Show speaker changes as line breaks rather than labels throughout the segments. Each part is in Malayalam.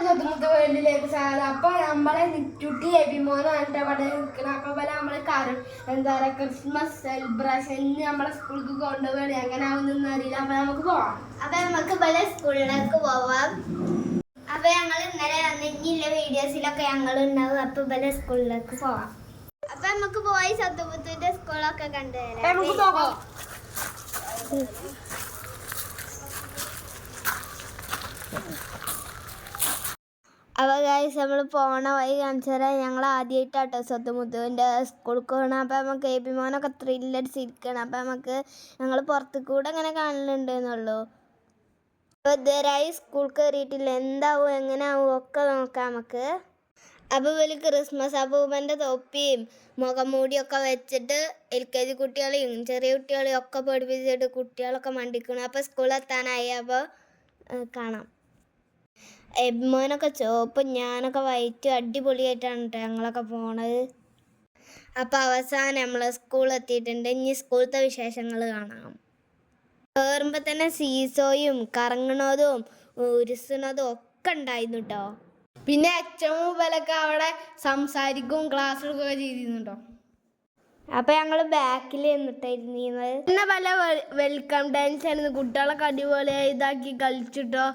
സ്വന്തം വേൾഡിലേക്ക് സാധനം അപ്പൊ നമ്മളെ നിറ്റുട്ടി എബിമോനും എന്റെ അവിടെ നിൽക്കണം അപ്പൊ പോലെ നമ്മളെ കാര്യം എന്താ പറയാ ക്രിസ്മസ് സെലിബ്രേഷൻ നമ്മളെ സ്കൂൾക്ക് കൊണ്ടുപോകണേ എങ്ങനെ ആവുന്ന അറിയില്ല. അപ്പൊ നമുക്ക് പോവാം.
അപ്പൊ നമുക്ക് പല സ്കൂളിലേക്ക് പോവാം. അപ്പൊ ഞങ്ങൾ ഇന്നലെ വന്നിട്ടുള്ള വീഡിയോസിലൊക്കെ ഞങ്ങൾ ഉണ്ടാവും അപ്പൊ പല സ്കൂളിലേക്ക് പോവാം. അപ്പൊ നമുക്ക് പോയി സത്തുപുത്തൂന്റെ സ്കൂളൊക്കെ കണ്ടുവരാം.
നമുക്ക് പോകാം
അപ്പോൾ ഗൈസ് നമ്മൾ പോണ വഴി കാണിച്ചു തരാം. ഞങ്ങൾ ആദ്യമായിട്ടാട്ടോ സ്വത്ത് മുത്തുവിന്റെ സ്കൂൾക്ക് പോകണം അപ്പോൾ നമുക്ക് എ പി മോനൊക്കെ ത്രില്ലടിച്ചിരിക്കണം അപ്പോൾ നമുക്ക് ഞങ്ങൾ പുറത്ത് കൂടെ അങ്ങനെ കാണലുണ്ട് എന്നുള്ളൂ അപ്പോൾ ഇതുവരായി സ്കൂൾ കയറിയിട്ടില്ല എന്താവും എങ്ങനെയാവും ഒക്കെ നോക്കാം നമുക്ക്. അപ്പോൾ വലിയ ക്രിസ്മസ് അപ്പൂപ്പന്റെ തൊപ്പിയും മുഖംമൂടിയൊക്കെ വെച്ചിട്ട് എൽ കെ ജി കുട്ടികളെയും ചെറിയ കുട്ടികളെയും ഒക്കെ പഠിപ്പിച്ചിട്ട് കുട്ടികളൊക്കെ മണ്ടിക്കണം. അപ്പോൾ സ്കൂളിൽ എത്താനായി. അപ്പോൾ കാണാം. എബ്മോനൊക്കെ ചുവപ്പ് ഞാനൊക്കെ വൈറ്റ് അടിപൊളിയായിട്ടാണ് കേട്ടോ ഞങ്ങളൊക്കെ പോണത്. അപ്പോൾ അവസാനം നമ്മൾ സ്കൂൾ എത്തിയിട്ടുണ്ട് ഇനി സ്കൂളത്തെ വിശേഷങ്ങൾ കാണാം. കയറുമ്പോൾ തന്നെ സീസോയും കറങ്ങണതും ഉരുസണതും ഒക്കെ ഉണ്ടായിരുന്നു കേട്ടോ
പിന്നെ അച്ഛനും മുമ്പലൊക്കെ അവിടെ സംസാരിക്കും ക്ലാസ് എടുക്കുകയൊക്കെ ചെയ്തിരുന്നുണ്ടോ
അപ്പോൾ ഞങ്ങൾ ബാക്കിൽ നിന്നിട്ടായിരുന്നത്
പിന്നെ പല വെൽക്കം ഡാൻസ് ആയിരുന്നു. കുട്ടികളൊക്കെ അടിപൊളിയായി ഇതാക്കി കളിച്ചിട്ടോ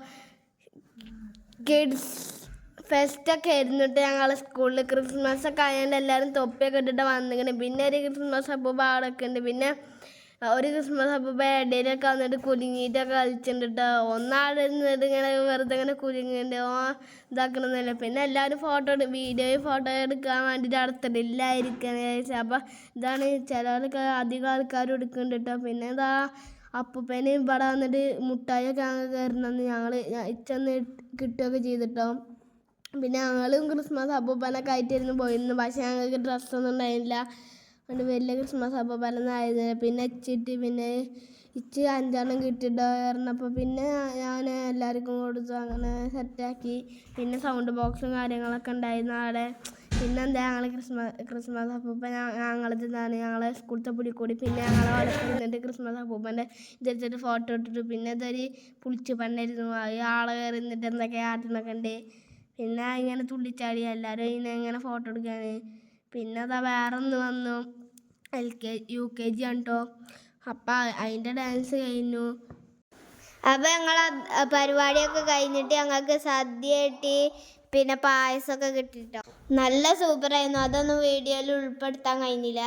കിഡ്സ് ഫെസ്റ്റ് ഒക്കെ ആയിരുന്നിട്ട് ഞങ്ങളെ സ്കൂളിൽ ക്രിസ്മസ് ഒക്കെ ആയതുകൊണ്ട് എല്ലാവരും തൊപ്പിയൊക്കെ ഇട്ടിട്ട് വന്നിങ്ങനെ പിന്നെ ഒരു ക്രിസ്മസ് അപ്പൂപ്പ പാടൊക്കെ ഉണ്ട് പിന്നെ ഒരു ക്രിസ്മസ് അപ്പൂപ്പ ഇടയിലൊക്കെ വന്നിട്ട് കുലുങ്ങിയിട്ടൊക്കെ കളിച്ചിട്ടുണ്ട് ഒന്നാടെ നിന്നിട്ട് ഇങ്ങനെ വെറുതെ ഇങ്ങനെ കുലുങ്ങിണ്ട്. ഓ ഇതാക്കണമെന്നില്ല പിന്നെ എല്ലാവരും ഫോട്ടോ എടുക്കും വീഡിയോയും ഫോട്ടോ എടുക്കാൻ വേണ്ടിയിട്ട് അടുത്തിട്ടില്ലായിരിക്കും അപ്പം ഇതാണ് ചിലർക്ക് അധികം ആൾക്കാർ എടുക്കുന്നുണ്ട് കേട്ടോ പിന്നെ ഇതാ അപ്പൂപ്പേനെ ഇവിടെ വന്നിട്ട് മുട്ടായിയൊക്കെ ഞങ്ങൾ കയറുന്നെന്ന് ഞങ്ങൾ ഇച്ചൊന്ന് കിട്ടുകയൊക്കെ ചെയ്തിട്ടോ. പിന്നെ ഞങ്ങളും ക്രിസ്മസ് അപ്പൂപ്പനൊക്കെ ആയിട്ടായിരുന്നു പോയിരുന്നു പക്ഷേ ഞങ്ങൾക്ക് ഡ്രസ്സൊന്നും ഉണ്ടായിരുന്നില്ല. അതുകൊണ്ട് വലിയ ക്രിസ്മസ് അപ്പൂപ്പനൊന്നും ആയിരുന്നില്ല. പിന്നെ ഇച്ചിട്ട് പിന്നെ ഇച്ച് അഞ്ചെണ്ണം കിട്ടിയിട്ടോ പറഞ്ഞപ്പോൾ പിന്നെ ഞാൻ എല്ലാവർക്കും കൊടുത്തു. അങ്ങനെ സെറ്റാക്കി പിന്നെ സൗണ്ട് ബോക്സും കാര്യങ്ങളൊക്കെ ഉണ്ടായിരുന്നു അവിടെ. പിന്നെ എന്താ ഞങ്ങൾ ക്രിസ്മസ് ക്രിസ്മസ് അപ്പൂപ്പൻ ഞങ്ങളത് എന്താണ് ഞങ്ങളെ സ്കൂളത്തെ കൂടി പിന്നെ ഞങ്ങളെ അവിടെ ക്രിസ്മസ് അപ്പൂപ്പന്റെ ഇതെടുത്തിട്ട് ഫോട്ടോ ഇട്ടിട്ട് പിന്നെ ഇതൊരു പുളിച്ച് പണ്ടായിരുന്നു ആളെ കയറി നിന്നിട്ട് എന്തൊക്കെ ആട്ടണൊക്കെ ഉണ്ട്. പിന്നെ ഇങ്ങനെ തുള്ളിച്ചാടി എല്ലാവരും ഇങ്ങനെ ഇങ്ങനെ ഫോട്ടോ എടുക്കാണ് പിന്നെ അതാ വേറെ ഒന്ന് വന്നു. L K U K G ആണ് കേട്ടോ അപ്പം അതിന്റെ ഡാൻസ് കഴിഞ്ഞു.
അപ്പം ഞങ്ങൾ പരിപാടിയൊക്കെ കഴിഞ്ഞിട്ട് ഞങ്ങൾക്ക് സദ്യ കിട്ടി പിന്നെ പായസമൊക്കെ കിട്ടിട്ടോ. നല്ല സൂപ്പറായിരുന്നു. അതൊന്നും വീഡിയോയിൽ ഉൾപ്പെടുത്താൻ കഴിഞ്ഞില്ല.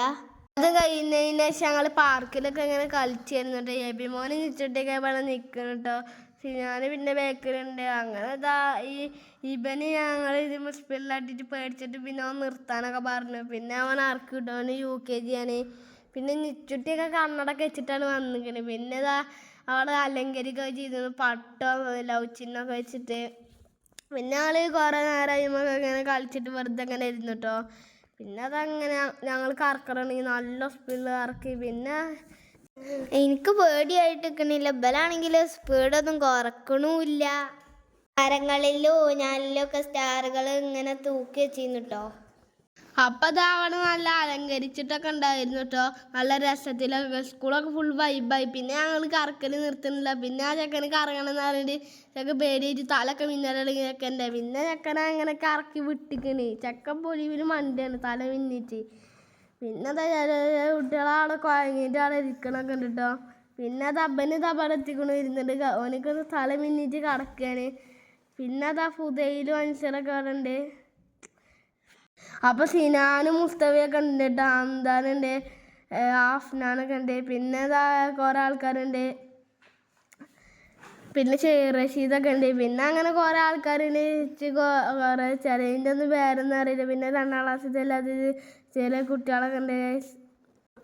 അത് കഴിഞ്ഞതിന് ശേഷം ഞങ്ങൾ പാർക്കിലൊക്കെ ഇങ്ങനെ കളിച്ചായിരുന്നു കേട്ടോ എബി മോനെ നിച്ചിട്ടൊക്കെ വേണം നിൽക്കണം കേട്ടോ ഞാൻ പിന്നെ ബേക്കറിയുണ്ട്. അങ്ങനെ ഇതാ ഈ ഇവന് ഞങ്ങൾ ഇത് മുസ്പിലാട്ടിട്ട് പേടിച്ചിട്ട് പിന്നെ അവൻ നിർത്താനൊക്കെ പറഞ്ഞു. പിന്നെ അവൻ ആർക്ക് കിട്ടും യു കെ ജി ആണ്. പിന്നെ നിച്ചുട്ടിയൊക്കെ കണ്ണടൊക്കെ വെച്ചിട്ടാണ് വന്നിരിക്കുന്നത് പിന്നെ ഇതാ അവൾ അലങ്കരിക്കുകയൊക്കെ ചെയ്തത് പട്ടോ ലവ് ചിഹ്നമൊക്കെ വെച്ചിട്ട്. പിന്നെ ആൾ കുറേ നേരം കഴിയുമ്പോൾ ഇങ്ങനെ കളിച്ചിട്ട് വെറുതെ ഇങ്ങനെ ഇരുന്നു പിന്നെ അതങ്ങനെ ഞങ്ങൾ കറക്കണമെങ്കിൽ നല്ല സ്പീഡിൽ കറക്കി. പിന്നെ
എനിക്ക് പേടിയായിട്ട് നിൽക്കണില്ല ഇബലാണെങ്കിൽ സ്പീഡൊന്നും കുറക്കണമില്ല മരങ്ങളിലും ഊഞ്ഞാലിലും ഒക്കെ സ്റ്റാറുകൾ ഇങ്ങനെ തൂക്കി വെച്ചിരുന്നു കേട്ടോ
അപ്പം അതവിടെ നല്ല അലങ്കരിച്ചിട്ടൊക്കെ ഉണ്ടായിരുന്നു കേട്ടോ നല്ല രസത്തിലൊക്കെ സ്കൂളൊക്കെ ഫുൾ വൈബായി പിന്നെ ഞങ്ങൾ കറക്കൽ നിർത്തുന്നില്ല. പിന്നെ ആ ചെക്കന് കറങ്ങണമെന്ന് പറഞ്ഞിട്ട് ചെക്കൻ പേടിയായിട്ട് തലൊക്കെ മിന്നലുള്ള ചെക്കന്റെ പിന്നെ ചെക്കനെ അങ്ങനെ കറക്കി വിട്ടിക്കണ്. ചെക്കൻ പൊലിവിന് മണ്ടിയാണ് തല മിന്നിട്ട്. പിന്നെ കുട്ടികളവിടെ കുഴങ്ങിയിട്ട് അവിടെ ഇരിക്കണൊക്കെ ഉണ്ട് കേട്ടോ പിന്നെ തബന് എത്തിക്കണു ഇരുന്നിട്ട് ഓനക്കൊന്ന് തല മിന്നിട്ട് കറക്കാണ്. പിന്നെ അതാ ഫുതയിൽ മനുഷ്യരൊക്കെ അവിടെ ഉണ്ട്. അപ്പൊ സിനാനും മുസ്തഫയൊക്കെ ഉണ്ട് കേട്ടോ ഹംദാനുണ്ട് ആഫ്നാനൊക്കെ ഉണ്ട് പിന്നെ കുറെ ആൾക്കാരുണ്ട് പിന്നെ റഷീദൊക്കെ ഉണ്ട് പിന്നെ അങ്ങനെ കുറെ ആൾക്കാരുണ്ട് കുറെ ചിലതിന്റെ ഒന്നും പേരൊന്നും അറിയില്ല പിന്നെ രണ്ടാം ക്ലാസ്സിൽ ചില കുട്ടികളൊക്കെ ഉണ്ട്.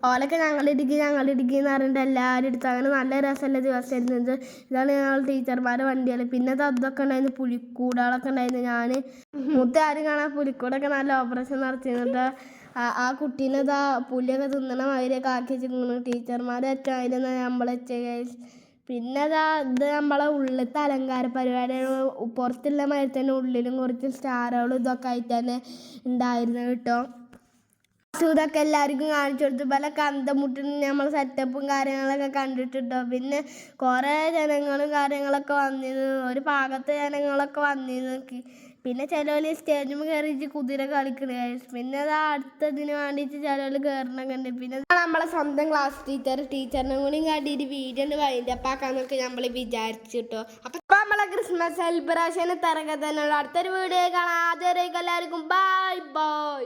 ഓലൊക്കെ ഞങ്ങൾ ഇടുക്കി എന്ന് പറഞ്ഞിട്ട് എല്ലാവരും എടുത്തു അങ്ങനെ നല്ല രസമുള്ള ദിവസമായിരുന്നു. ഇത് ഇതാണ് ഞങ്ങൾ ടീച്ചർമാരെ വണ്ടികൾ പിന്നെ തദ്ദൊക്കെ ഉണ്ടായിരുന്നു പുലിക്കൂടുകളൊക്കെ ഉണ്ടായിരുന്നു. ഞാൻ മുത്ത ആരും കാണാൻ പുലിക്കൂടൊക്കെ നല്ല ഓപ്പറേഷൻ നടത്തിയിരുന്നിട്ട് ആ കുട്ടീനെ ഇതാ പുലിയൊക്കെ തിന്നണ മാതിരിയൊക്കെ ആക്കി വെച്ചിരിക്കുന്നു. ടീച്ചർമാരെ വെച്ച അതിന് നമ്മളെ ഗൈസ് പിന്നെ അതാ ഇത് നമ്മളെ ഉള്ളിലത്തെ അലങ്കാര പരിപാടിയാണ്. പുറത്തുള്ള മാതിരി തന്നെ ഉള്ളിലും കുറച്ച് സ്റ്റാറുകളും ഇതൊക്കെ ആയിട്ട് തന്നെ ഉണ്ടായിരുന്നു കേട്ടോ. ഇതൊക്കെ എല്ലാവർക്കും കാണിച്ചു കൊടുത്തു. പല കന്തമുട്ടിന് നമ്മൾ സെറ്റപ്പും കാര്യങ്ങളൊക്കെ കണ്ടിട്ടുണ്ടോ? പിന്നെ കുറേ ജനങ്ങളും കാര്യങ്ങളൊക്കെ വന്നിരുന്നു. ഒരു ഭാഗത്തെ ജനങ്ങളൊക്കെ വന്നിരുന്നു. പിന്നെ ചിലവർ സ്റ്റേജിൽ കയറിയിട്ട് കുതിര കളിക്കണ പിന്നെ അത് അടുത്തതിന് വേണ്ടിയിട്ട് ചിലവർ കയറണൊക്കെ ഉണ്ട് പിന്നെ നമ്മളെ സ്വന്തം ക്ലാസ് ടീച്ചർ ടീച്ചറിനും കൂടി കാട്ടിയിട്ട് വീഡിയോ വൈൻഡ് അപ്പ് ആക്കാന്നൊക്കെ നമ്മൾ അപ്പൊ ഇപ്പൊ നമ്മളെ ക്രിസ്മസ് സെലിബ്രേഷൻ തിരക്കെ തന്നെയുള്ള. അടുത്തൊരു വീഡിയോ കാണാം. ആദ്യം എല്ലാവർക്കും. Bye bye